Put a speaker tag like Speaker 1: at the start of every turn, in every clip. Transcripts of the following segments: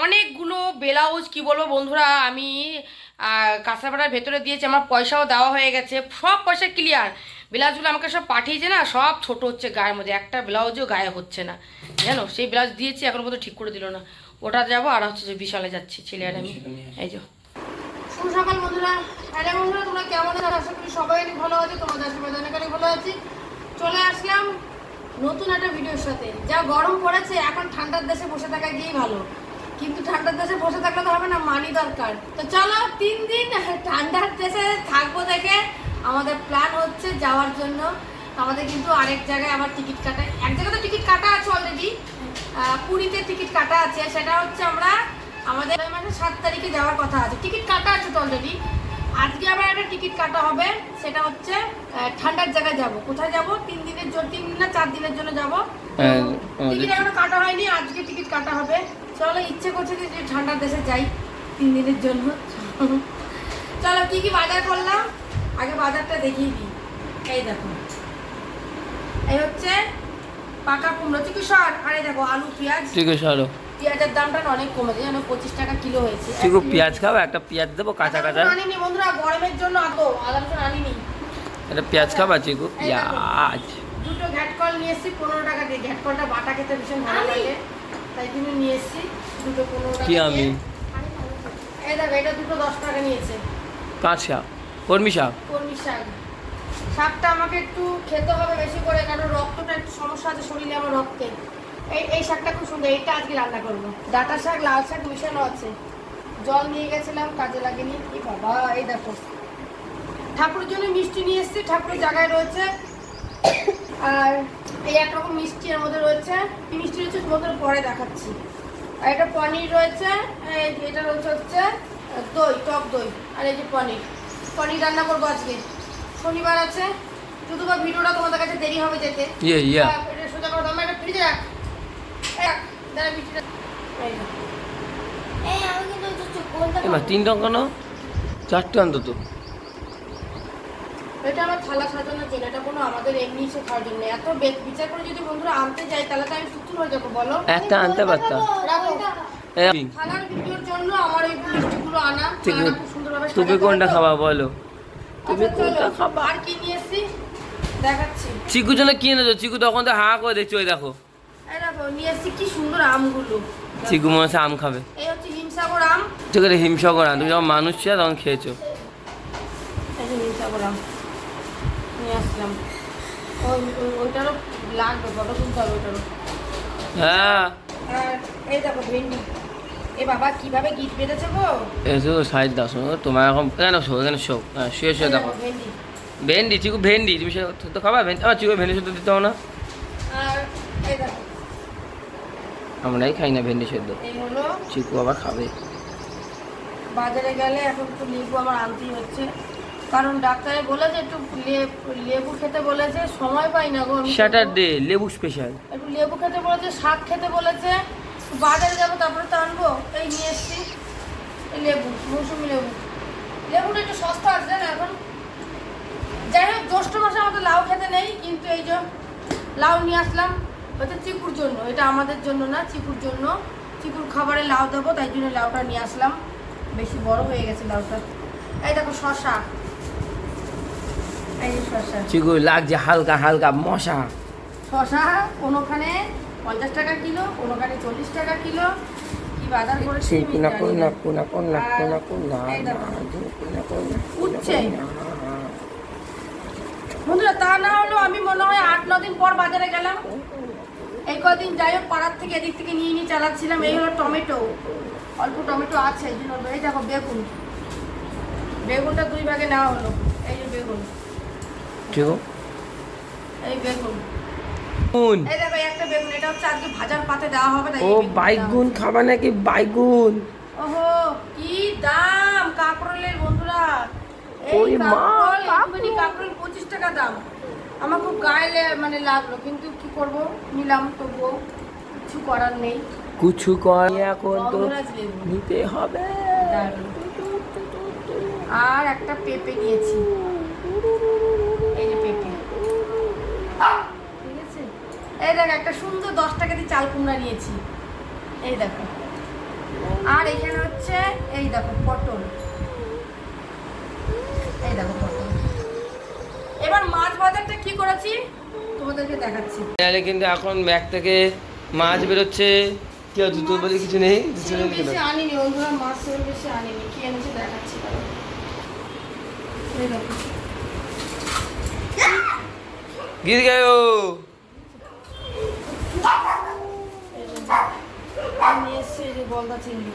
Speaker 1: অনেকগুলো ব্লাউজ কি বলব বন্ধুরা আমি আহ, কাঁচরাপাড়ার ভেতরে দিয়েছি আমার পয়সাও দেওয়া হয়ে গেছে সব পয়সা ক্লিয়ার ব্লাউজগুলো আমাকে সব পাঠিয়েছে না সব ছোট হচ্ছে গায়ের মধ্যে একটা ব্লাউজও গায়ে হচ্ছে না। জানো সেই ব্লাউজ দিয়েছি এখন পর্যন্ত ঠিক করে দিল না। ওটা যাব আর হচ্ছে যে বিশালে যাচ্ছি ছেলে আর আমি। এই যে। শুভ সকাল বন্ধুরা। হ্যালো বন্ধুরা তোমরা কেমন আছো? আশা করি সবাই ভালো আছে তোমাদের আশীর্বাদ অনেক অনেক ভালো আছি। চলে আসলাম নতুন একটা ভিডিওর সাথে। যা গরম পড়েছে এখন ঠান্ডার দেশে বসে থাকা গিয়েই ভালো। কিন্তু ঠান্ডার দেশে বসে থাকলে তো হবে না মানি দরকার। তো চলো তিন দিন ঠান্ডার দেশে থাকব দেখে আমাদের প্ল্যান হচ্ছে যাওয়ার জন্য। আমাদের কিন্তু আরেক জায়গায় আমার টিকিট কাটা এক জায়গায় তো টিকিট কাটা আছে অলরেডি পুরীতে টিকিট কাটা আছে। সেটা হচ্ছে আমরা আমাদের মাসে সাত তারিখে যাওয়ার কথা আছে। টিকিট কাটা আছে তো অলরেডি আজকে আবার একটা টিকিট কাটা হবে। সেটা হচ্ছে ঠান্ডার জায়গায় যাব। কোথায় যাব? তিন দিনের জন্য তিন দিন না চার দিনের জন্য যাব।
Speaker 2: হ্যাঁ,
Speaker 1: টিকিট এখনও কাটা হয়নি। আজকে টিকিট কাটা হবে। চলো ইচ্ছে করছে যে ঠান্ডার দেশে যাই তিন দিনের জন্য। চলো কি কি বাজার করলাম? আগে বাজারটা দেখিয়ে দিই। এই দেখো। এই হচ্ছে পাকা কুমড়ো চিকিৎসর আর এই দেখো আলু পেঁয়াজ।
Speaker 2: ঠিক আছে চলো
Speaker 1: পেঁয়াজের দামটা অনেক কমেছে জানো পঁচিশ টাকা কিলো হয়েছে।
Speaker 2: ঠিক পেঁয়াজ খাব একটা পেঁয়াজ দেবো কাঁচা কাঁচা।
Speaker 1: আনিনি বন্ধুরা গরমের জন্য আদো আদা রসুন আনিনি।
Speaker 2: একটা পেঁয়াজ খাবা চিকু। পেঁয়াজ
Speaker 1: দুটো ঘ্যাট কল নিয়ে এসেছি পনেরো টাকা দিয়ে। ঘ্যাট কলটা বাটা খেতে ভীষণ ভালো লাগে। তাই জন্য নিয়ে এসেছি। দুটো পনেরো
Speaker 2: কি আমি?
Speaker 1: এই দেখো এটা দুটো দশ টাকা নিয়েছে।
Speaker 2: পাঁচ শাক কর্মী শাক?
Speaker 1: কর্মী শাক। শাকটা আমাকে একটু খেতে হবে বেশি করে কারণ রক্তটা একটু সমস্যা আছে শরীরে আমার রক্তে। এই এই শাকটা খুব সুন্দর। এইটা আজকে রান্না করব। ডাটা শাক লাল শাক মিশানো আছে। জল নিয়ে গেছিলাম কাজে লাগেনি। কি বাবা এই দেখো। ঠাকুরের জন্য মিষ্টি নিয়ে এসেছি। ঠাকুরের জায়গায় রয়েছে। আর এই একরকম মিষ্টি এর মধ্যে রয়েছে। এই মিষ্টি রয়েছে তোমাদের পরে দেখাচ্ছি। আর এটা পনির রয়েছে এটা রয়েছে হচ্ছে দই টক দই আর এই যে পনির। পনির রান্না করব আজকে। শনিবার আছে শুধু বা ভিডিওটা তোমাদের কাছে দেরি হবে যেতে।
Speaker 2: ইয়ে ইয়া।
Speaker 1: এটা সোজা করে দাও এটা ফ্রিজে রাখ। দাঁড়া মিষ্টিটা। এই
Speaker 2: তিন টঙ্কা নাও চারটে অন্তত।
Speaker 1: এটা আমার থালা সাজানোর জন্য এটা কোনো আমাদের এমনি এসে খাওয়ার জন্য। এত বিচার করে যদি বন্ধুরা আনতে যাই তাহলে তো আমি হয়ে যাব বলো।
Speaker 2: একটা আনতে পারতাম।
Speaker 1: থালার ভিডিওর জন্য আমার এই মিষ্টিগুলো আনা। খুব সুন্দরভাবে
Speaker 2: তুমি কোনটা খাবা বলো। তুমি
Speaker 1: আচ্ছা,
Speaker 2: কোনটা খাবা?
Speaker 1: আর কি নিয়ে এসছি? দেখাচ্ছি।
Speaker 2: চিকু জন্য কি এনেছো? চিকু তখন তো হা করে দেখছ ওই দেখো।
Speaker 1: এই দেখো নিয়ে এসছি কি সুন্দর আমগুলো।
Speaker 2: চিকু মনে হচ্ছে আম খাবে।
Speaker 1: এই হচ্ছে হিমসাগর আম।
Speaker 2: ঠিক আছে হিমসাগর আম। তুমি যখন মানুষ ছিল তখন খেয়েছো।
Speaker 1: হিমসাগর আম। নিয়ে আসলাম। ওই ওই- ওইটারও লাগবে ফটো তুলতে হবে ওইটারও।
Speaker 2: হ্যাঁ।
Speaker 1: এই দেখো ভেন্ডি। এ বাবা কীভাবে গিট বেঁধেছে গো?
Speaker 2: এসো সাইড দাও শোনো তোমার এখন কেন শো হ্যাঁ শুয়ে শুয়ে দেখো।
Speaker 1: ভেন্ডি।
Speaker 2: চিকু ভেন্ডি। তুমি সে তো খাবা ভেন্ডি? আমার চিকু ভেন্ডি শুদ্ধ দিতে না? আমরাই খাই না ভেন্ডি সেদ্ধ। চিকু আবার খাবে।
Speaker 1: বাজারে গেলে এখন একটু লেবু আমার আনতেই হচ্ছে। কারণ ডাক্তারে বলেছে একটু লেবু খেতে বলেছে সময় পাই না গো
Speaker 2: স্যাটারডে লেবু স্পেশাল
Speaker 1: একটু লেবু খেতে বলেছে শাক খেতে বলেছে বাজারে যাব তারপরে তো আনব এই নিয়ে এসছি লেবু মৌসুমি লেবু। লেবুটা একটু সস্তা আছে না এখন। যাই হোক জ্যৈষ্ঠ মাসে আমাদের লাউ খেতে নেই কিন্তু এই যে লাউ নিয়ে আসলাম হচ্ছে চিকুর জন্য। এটা আমাদের জন্য না চিকুর জন্য। চিকুর খাবারে লাউ দেবো তাই জন্য লাউটা নিয়ে আসলাম। বেশি বড় হয়ে গেছে লাউটা। এই দেখো শশা
Speaker 2: চিকু লাগছে হালকা হালকা মশা।
Speaker 1: শশা কোনোখানে পঞ্চাশ টাকা কিলো কোনোখানে চল্লিশ টাকা কিলো। বন্ধুরা তা না আমি মনে হয় আট ন দিন পর বাজারে গেলাম। এই কদিন যাই হোক পাড়ার থেকে এদিক থেকে নিয়ে নিয়ে চালাচ্ছিলাম। এই হলো টমেটো। অল্প টমেটো আছে এই জন্য এই দেখো বেগুন। বেগুনটা দুই ভাগে নেওয়া হলো। এই যে বেগুন।
Speaker 2: চিকু
Speaker 1: এই বেগুন। এই দেখো একটা বেগুন এটা হচ্ছে আজকে ভাজার পাতে দেওয়া হবে তাই
Speaker 2: ও বাইগুন খাবা নাকি বাইগুন?
Speaker 1: ওহো কি দাম কাঁকরোলের বন্ধুরা।
Speaker 2: ওই মা,
Speaker 1: কাঁকরোল
Speaker 2: কাঁকরোল।
Speaker 1: একটুখানি কাঁকরোল পঁচিশ টাকা দাম। আমার খুব গায়ে মানে লাগল কিন্তু কি করব? নিলাম তবুও কিছু করার নেই।
Speaker 2: কিছু কর এখন তো। নিতে হবে।
Speaker 1: আর একটা পেঁপে নিয়েছি। ঠিক আছে? এই দেখ একটা সুন্দর দশ টাকা দিয়ে চাল কুমড়া নিয়েছি। এই দেখো। আর এখানে হচ্ছে এই দেখো পটল। এই দেখো পটল। এবার মাছ বাজারটা কি করেছি? তোমাদেরকে দেখাচ্ছি।
Speaker 2: নাহলে কিন্তু এখন ব্যাগ থেকে মাছ বেরোচ্ছে। কি হচ্ছে তোর বলে কিছু নেই?
Speaker 1: বেশি আনিনি বন্ধুরা মাছ বেশি আনিনি। কি এনেছে দেখাচ্ছি এই দেখো। আর নিয়ে এসছি যে গলদা চিংড়ি।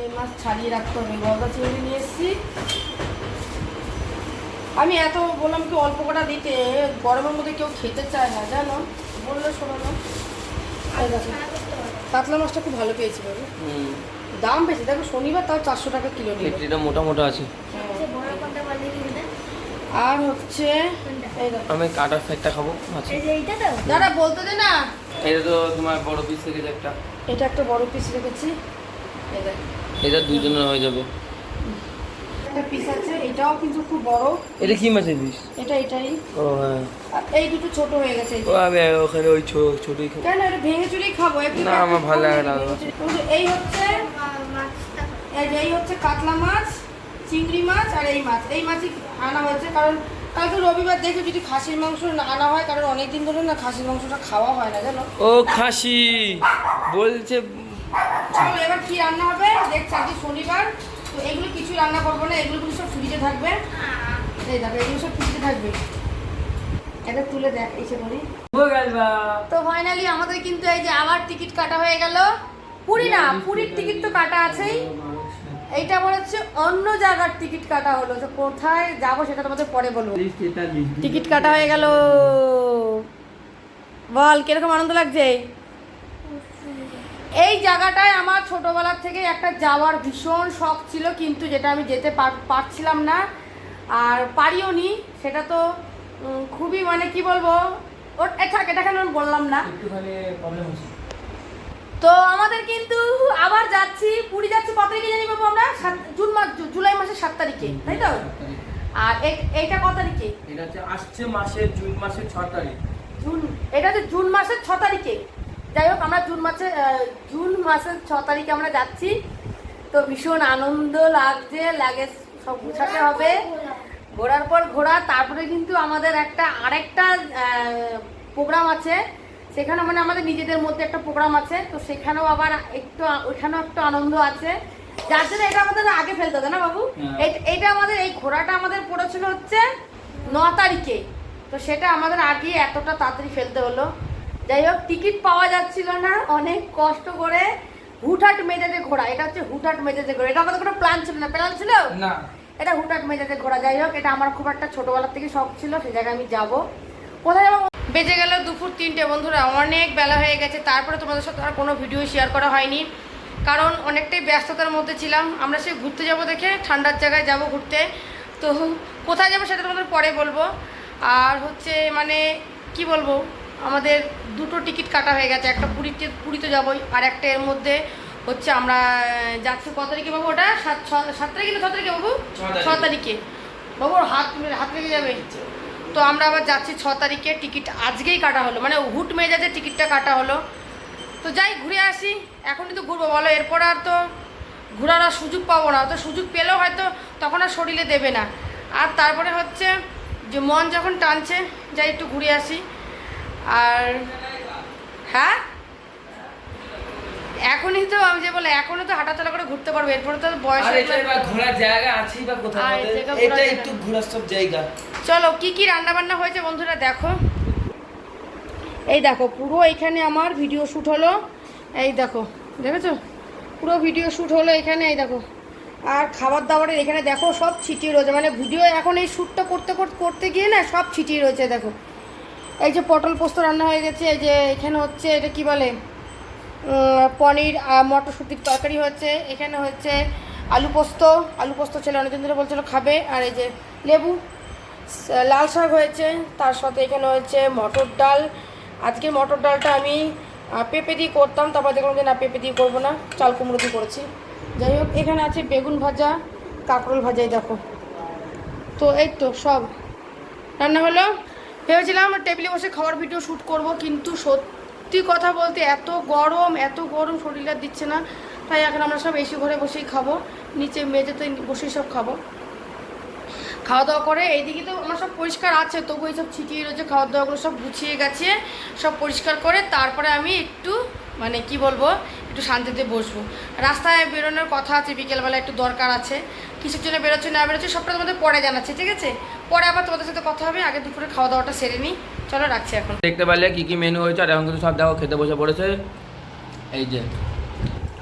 Speaker 1: এই মাছ ছাড়িয়ে রাখতে হবে। গলদা চিংড়ি নিয়ে এসছি। আমি এত বললাম কি অল্প কটা দিতে। গরমের মধ্যে কেউ খেতে চায় না জানো? বললে শোনো না। কাতলা মাছটা খুব ভালো পেয়েছি বাবু।
Speaker 2: হুম।
Speaker 1: দাম বেশি। দেখো শনিবার তাও চারশো টাকা কিলো
Speaker 2: এটা মোটা মোটা আছে
Speaker 3: সবচেয়ে বড় কোনটা বলে দিবি
Speaker 1: আর হচ্ছে এই
Speaker 2: আমি কাটার সাইডটা খাব আচ্ছা।
Speaker 3: এই যে এইটা তো
Speaker 1: দাদা বলতে দে না।
Speaker 2: এটা তো তোমার বড় পিস থেকে একটা।
Speaker 1: এটা একটা বড় পিস রেখেছি। এই দেখো।
Speaker 2: এটা দুজনের হয়ে যাবে।
Speaker 1: একটা পিস আছে এটাও কিন্তু খুব বড়।
Speaker 2: এটা কি মাছের পিস
Speaker 1: এটা এটাই।
Speaker 2: ও হ্যাঁ।
Speaker 1: আর এই দুটো ছোট হয়ে গেছে।
Speaker 2: ও আমি ওখানে ওই ছোট ছোটই খাব।
Speaker 1: কেন এটা ভেঙে চুরেই খাব?
Speaker 2: না, আমার ভালো লাগে না।
Speaker 1: কিন্তু এই হচ্ছে
Speaker 3: মাছটা।
Speaker 1: এই যে এই হচ্ছে কাতলা মাছ। চিংড়ি মাছ আর এই মাছ। এই মাছই আনা হয়েছে কারণ কালকে রবিবার দেখে যদি খাসির মাংস না আনা হয় কারণ অনেক দিন ধরে না খাসির মাংসটা খাওয়া হয় না জানো?
Speaker 2: ও খাসি! বলছে
Speaker 1: চলো এবার কি রান্না হবে? দেখছি আজকে শনিবার তো এগুলো কিছু রান্না করব না এগুলো কিন্তু সব ফ্রিজে থাকবে। এই দেখো এগুলো সব ফ্রিজে থাকবে। এটা তুলে দেখ এসে তো ফাইনালি আমাদের কিন্তু এই যে আবার টিকিট কাটা হয়ে গেল। পুরী না পুরীর টিকিট তো কাটা আছেই। এইটা মনে হচ্ছে অন্য জায়গার টিকিট কাটা হলো। তো কোথায় যাব সেটা তোমাদের পরে বলব। টিকিট কাটা হয়ে গেল। বল কীরকম আনন্দ লাগছে? এই জায়গাটায় আমার ছোটবেলার থেকে একটা যাওয়ার ভীষণ শখ ছিল কিন্তু যেটা আমি যেতে পার- পারছিলাম না। আর পারিও নি সেটা তো খুবই মানে কি বলব? ওর থাক এটা কেন বললাম না।
Speaker 2: একটুখানি প্রবলেম হচ্ছে
Speaker 1: তো আমাদের কিন্তু আবার যাচ্ছি পুরী যাচ্ছি কত তারিখে জানি বাবু আমরা? জুন মাস জুলাই মাসের সাত তারিখে তাই তো? আর এ- এইটা কত তারিখে?
Speaker 2: এটা হচ্ছে আসছে মাসের জুন মাসের ছ তারিখ।
Speaker 1: জুন এটা হচ্ছে জুন মাসের ছ তারিখে। যাই হোক আমরা জুন মাসে জুন মাসের ছ তারিখে আমরা যাচ্ছি। তো ভীষণ আনন্দ লাগছে লাগে সব গুছাতে হবে। ঘোরার পর ঘোরা তারপরে কিন্তু আমাদের একটা আরেকটা প্রোগ্রাম আছে। সেখানে মানে আমাদের নিজেদের মধ্যে একটা প্রোগ্রাম আছে তো সেখানেও আবার একটু ওইখানেও একটু আনন্দ আছে। যার জন্য এটা আমাদের আগে ফেলতে হবে না বাবু?
Speaker 2: হ্যাঁ।
Speaker 1: এইটা আমাদের এই ঘোরাটা আমাদের পড়েছিল হচ্ছে ন তারিখে। তো সেটা আমাদের আগে এতটা তাড়াতাড়ি ফেলতে হলো। যাই হোক টিকিট পাওয়া যাচ্ছিল না অনেক কষ্ট করে হুটহাট মেজাজে ঘোরা এটা হচ্ছে হুটহাট মেজাজে ঘোরা এটা আমাদের কোনো প্ল্যান ছিল না। প্ল্যান ছিল?
Speaker 2: না।
Speaker 1: এটা হুটহাট মেজাজে ঘোরা যাই হোক এটা আমার খুব একটা ছোটবেলার থেকে শখ ছিল সেই জায়গায় আমি যাব। কোথায় যাব বেজে গেল দুপুর তিনটে। বন্ধুরা অনেক বেলা হয়ে গেছে। তারপরে তোমাদের সাথে আর কোনো ভিডিও শেয়ার করা হয়নি। কারণ অনেকটাই ব্যস্ততার মধ্যে ছিলাম। আমরা সে ঘুরতে যাব দেখে ঠান্ডার জায়গায় যাব ঘুরতে। তো কোথায় যাব সেটা তোমাদের পরে বলব। আর হচ্ছে মানে কি বলব আমাদের দুটো টিকিট কাটা হয়ে গেছে। একটা পুরীতে পুরীতে যাবোই আর একটা এর মধ্যে হচ্ছে আমরা যাচ্ছি কত তারিখে বাবু ওটা? সাত ছ- সাত তারিখে না ছ তারিখে বাবু?
Speaker 2: ছ তারিখে।
Speaker 1: বাবু হাত হাত লেগে যাবে। তো আমরা আবার যাচ্ছি ছ তারিখে টিকিট আজকেই কাটা হলো মানে হুট মেজাজে টিকিটটা কাটা হলো। তো যাই ঘুরে আসি এখনই তো ঘুরবো বলো এরপর আর তো ঘোরার আর সুযোগ পাবো না তো সুযোগ পেলেও হয়তো তখন আর শরীরে দেবে না। আর তারপরে হচ্ছে যে মন যখন টানছে যাই একটু ঘুরে আসি। আর হ্যাঁ? এখনই তো আমি যে বলে এখনই তো হাঁটাচলা করে ঘুরতে পারব এরপরে তো বয়স
Speaker 2: ঘোরার জায়গা আছেই বা এটা একটু
Speaker 1: নেই।
Speaker 2: ঘোরার সব জায়গা।
Speaker 1: চলো, কি কি রান্না বান্না হয়েছে বন্ধুরা দেখো। এই দেখো, পুরো এখানে আমার ভিডিও শ্যুট হলো। এই দেখো, দেখেছ? পুরো ভিডিও শ্যুট হলো এখানে, এই দেখো। আর খাবার দাবারের এখানে দেখো, সব ছিটিয়ে রয়েছে। মানে ভিডিও এখন এই শ্যুটটা করতে করতে করতে গিয়ে না সব ছিটিয়ে রয়েছে, দেখো। এই যে পটল পোস্ত রান্না হয়ে গেছে, এই যে এখানে হচ্ছে, এটা কি বলে? পনির আর মটরশুটির তরকারি হচ্ছে। এখানে হচ্ছে আলু পোস্ত আলু পোস্ত ছেলে অনেকদিন ধরে বলছিল খাবে। আর এই যে লেবু লাল শাক হয়েছে, তার সাথে এখানে হয়েছে মটর ডাল। আজকে মটর ডালটা আমি পেঁপে দিয়ে করতাম, তারপর দেখলাম যে না, পেঁপে দিয়ে করব না, চাল কুমড়ো দিয়ে করেছি। যাই হোক, এখানে আছে বেগুন ভাজা, কাঁকরোল ভাজাই, দেখো। তো এই তো সব। রান্না হলো? ভেবেছিলাম টেবিলে বসে খাওয়ার ভিডিও শ্যুট করব, কিন্তু সত্যি কথা বলতে এত গরম এত গরম শরীর দিচ্ছে না। তাই এখন আমরা সব এসি ঘরে বসেই খাব, নিচে মেঝেতে বসেই সব খাব। খাওয়া দাওয়া করে, এইদিকে তো আমার সব পরিষ্কার আছে, তবু এইসব ছিটিয়ে রয়েছে খাওয়া দাওয়াগুলো সব গুছিয়ে গেছে, সব পরিষ্কার করে তারপরে আমি একটু মানে কি বলব, একটু শান্তিতে বসবো। রাস্তায় বেরোনোর কথা আছে, বিকেলবেলা একটু দরকার আছে, কিসের জন্য বেরোচ্ছে, না বেরোচ্ছে, সবটা তোমাদের পরে জানাচ্ছি, ঠিক আছে? পরে আবার তোমাদের সাথে কথা হবে, আগে দুপুরে খাওয়া দাওয়াটা সেরে নিই। চলো, রাখছি এখন।
Speaker 2: দেখতে পারলে কি কি মেনু হয়েছে, আর এখন কিন্তু সব দেখো, খেতে বসে পড়েছে। এই যে।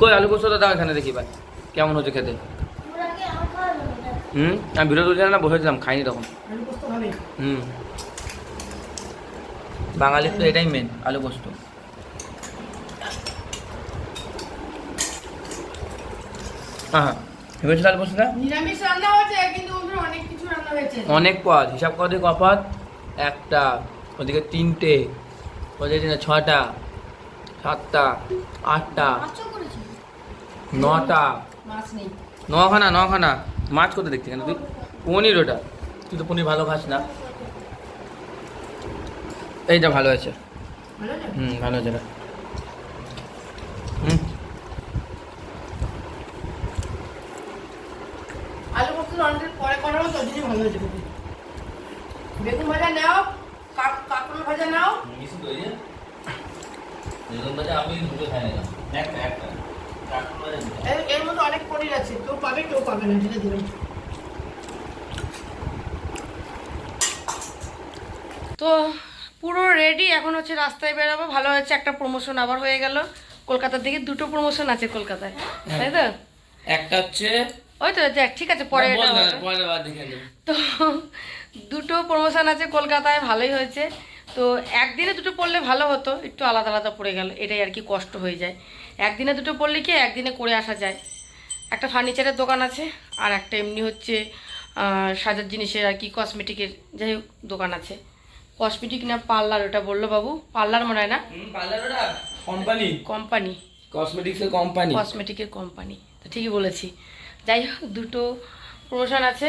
Speaker 2: কই, আলু পোস্তটা দাও এখানে দেখি ভাই, কেমন হচ্ছে খেতে
Speaker 3: তোরা কি আমার খাওয়া যাবে না?
Speaker 2: হুম? আমি ভিডিও তুলছিলাম না বসেছিলাম খাইনি তখন। হুম। বাঙালির তো এটাই মেন আলু পোস্ত। হ্যাঁ ভেবেছিল আলু পোস্তটা
Speaker 1: নিরামিষ রান্না হয়েছে কিন্তু অনেক কিছু রান্না হয়েছে।
Speaker 2: অনেক পদ হিসাব করে দেখো কপদ একটা ওদিকে তিনটে ওদিকে তিনটে ছটা সাতটা আটটা নটা। নখানা নখানা। মাছ করতে দেখতে কেন তুই? পনির ওটা। তুই তো পনির ভালো খাস না। এইটা ভালো আছে। হুম ভালো আছে এটা। হুম।
Speaker 1: আলু পোস্ত অনেকদিন পরে করা হলো তোর ভালো হয়েছে বেগুন ভাজা নাও কাক- কাঁকরোল ভাজা নাও। এর- এর মধ্যে অনেক পনির আছে কেউ পাবে কেউ পাবে না তো পুরো রেডি এখন হচ্ছে রাস্তায় বেরাবো ভালো হয়েছে একটা প্রমোশন আবার হয়ে গেল। কলকাতার দিকে দুটো প্রমোশন আছে কলকাতায় তাই তো?
Speaker 2: একটা হচ্ছে
Speaker 1: ওই তো দেখ ঠিক আছে পরে। তো দুটো প্রমোশন আছে কলকাতায় ভালোই হয়েছে। তো একদিনে দুটো পড়লে ভালো হতো একটু আলাদা আলাদা পড়ে গেল এটাই আর কি কষ্ট হয়ে যায়। একদিনে দুটো পড়লে কি একদিনে করে আসা যায়? একটা ফার্নিচারের দোকান আছে আর একটা এমনি হচ্ছে সাজার জিনিসের আর কি কসমেটিকের যাই হোক দোকান আছে। কসমেটিক না পার্লার ওটা বলল বাবু। পার্লার মনে হয় না?
Speaker 2: কোম্পানি কসমেটিক্সের কোম্পানি
Speaker 1: কসমেটিকের কোম্পানি তো ঠিকই বলেছি। যাই হোক দুটো প্রমোশন আছে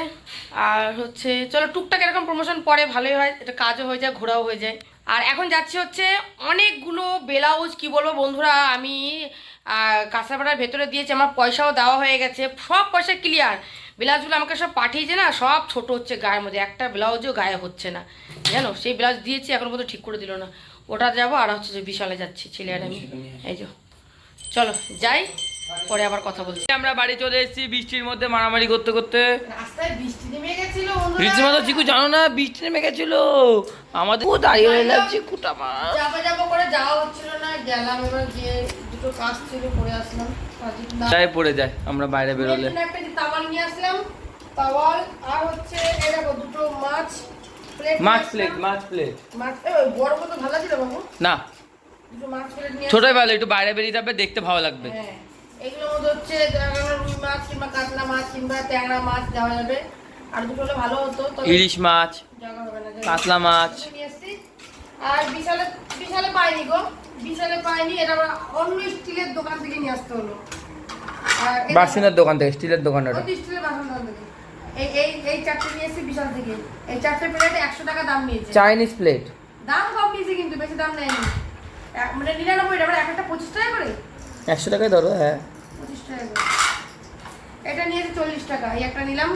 Speaker 1: আর হচ্ছে চলো টুকটাক এরকম প্রমোশন পরে ভালোই হয় এটা কাজও হয়ে যায় ঘোরাও হয়ে যায়। আর এখন যাচ্ছে হচ্ছে অনেকগুলো ব্লাউজ কি বলব বন্ধুরা আমি আহ, কাঁচরাপাড়ার ভেতরে দিয়েছি আমার পয়সাও দেওয়া হয়ে গেছে সব পয়সা ক্লিয়ার ব্লাউজগুলো আমাকে সব পাঠিয়েছে না সব ছোট হচ্ছে গায়ের মধ্যে একটা ব্লাউজও গায়ে হচ্ছে না। জানো সেই ব্লাউজ দিয়েছি এখন পর্যন্ত ঠিক করে দিল না। ওটা যাব আর হচ্ছে যে বিশালে যাচ্ছি ছেলে আর আমি। এই যে চলো যাই পরে আবার কথা বলছি।
Speaker 2: আমরা বাড়ি চলে এসেছি বৃষ্টির মধ্যে মারামারি করতে করতে।
Speaker 1: রাস্তায় বৃষ্টি
Speaker 2: বৃষ্টির মধ্যে চিকু জানো না বৃষ্টি নেমে গেছিল। আমাদের ও দাঁড়িয়ে চিকুটা মা
Speaker 1: যাব যাব করে যাওয়া হচ্ছিল না গেলাম এবার গিয়ে দুটো কাজ ছিল করে আসলাম।
Speaker 2: যাই পড়ে যায় আমরা বাইরে বেরোলে।
Speaker 1: একটা তাওয়াল নিয়ে আসলাম তাওয়াল আর হচ্ছে এই দেখো দুটো মাছ প্লেট
Speaker 2: মাছ প্লেট মাছ প্লেট
Speaker 1: মাছ বড় কত ভালো ছিল বাবু?
Speaker 2: না। ছোটই ভালো একটু বাইরে বেরিয়ে যাবে দেখতে ভালো লাগবে।
Speaker 1: হ্যাঁ এগুলোর মধ্যে হচ্ছে রুই মাছ কিংবা কাতলা মাছ কিংবা ট্যাংরা মাছ দেওয়া যাবে। আর দুটো হলে ভালো হতো
Speaker 2: ইলিশ মাছ কাতলা মাছ।
Speaker 1: আর বিশালে বিশালে পাইনি গো। বিশালে পাইনি এটা অন্য স্টিলের দোকান থেকে নিয়ে আসতে হলো।
Speaker 2: বাসনের দোকান থেকে স্টিলের দোকান ওটা।
Speaker 1: স্টিলের বাসন দোকান এই এই এই চারটে নিয়ে এসেছি বিশাল থেকে। এই চারটে প্লেট একশো টাকা দাম নিয়েছে।
Speaker 2: Chinese plate.
Speaker 1: দাম কম নিয়েছে কিন্তু বেশি দাম নেয়নি। মানে নিরানব্বই টাকা এক একটা পঁচিশ টাকা করে?
Speaker 2: একশো টাকায় ধরো হ্যাঁ।
Speaker 1: পঁচিশ টাকা করে। এটা নিয়েছে চল্লিশ টাকা। এই একটা নিলাম।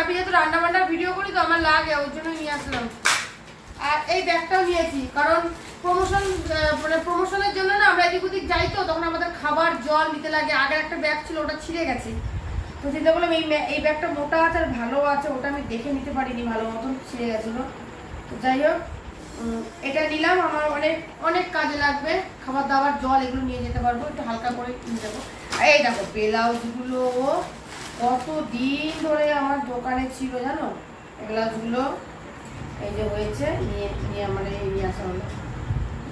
Speaker 1: আমি যেহেতু রান্না বান্নার ভিডিও করি তো আমার লাগে ওই জন্য নিয়ে আসলাম। আর এই ব্যাগটাও নিয়েছি, কারণ প্রমোশন মানে প্রমোশনের জন্য না আমরা এদিক ওদিক যাই তো, তখন আমাদের খাবার, জল নিতে লাগে। আগের একটা ব্যাগ ছিল, ওটা ছিঁড়ে গেছে। তো চিন্তা করলাম এই এই ব্যাগটা মোটা আছে আর ভালো আছে, ওটা আমি দেখে নিতে পারিনি, ভালো মতন ছিঁড়ে গেছিল। তো যাই হোক এটা নিলাম, আমার অনেক অনেক কাজে লাগবে। খাবার দাবার, জল এগুলো নিয়ে যেতে পারব, একটু হালকা করে নিয়ে যাব। এই দেখো, ব্লাউজগুলো কত দিন ধরে আমার দোকানে ছিল জানো? ব্লাউজগুলো এই যে হয়েছে নিয়ে নিয়ে আমার এই নিয়ে আসা হলো।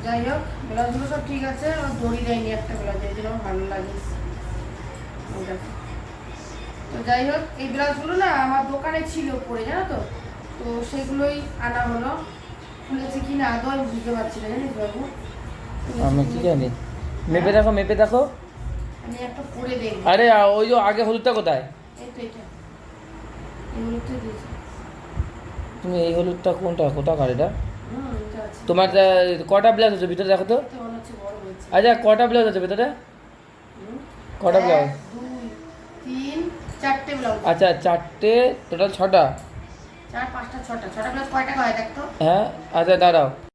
Speaker 1: যাই হোক ব্লাউজগুলো সব ঠিক আছে আমার দড়ি দেয়নি একটা ব্লাউজ এই জন্য আমার ভালো লাগে। তো যাই হোক এই ব্লাউজগুলো না আমার দোকানে ছিল পরে জানো তো? তো সেগুলোই আনা হলো। খুলেছে কি না আদৌ আমি বুঝতে পারছি না জানিস বাবু?
Speaker 2: আমি কি জানি? মেপে দেখো মেপে দেখো।
Speaker 1: আমি একটা পরে দেখব।
Speaker 2: আরে ওই যে আগে হলুদটা কোথায়? তুমি এই হলুদটা কোনটা কোথা কার এটা তোমার কটা ব্লাউজ আছে ভিতরে দেখো তো? আচ্ছা কটা ব্লাউজ আছে ভিতরে?
Speaker 1: কটা ব্লাউজ? আচ্ছা চারটে টোটাল ছটা? হ্যাঁ আচ্ছা দাঁড়াও।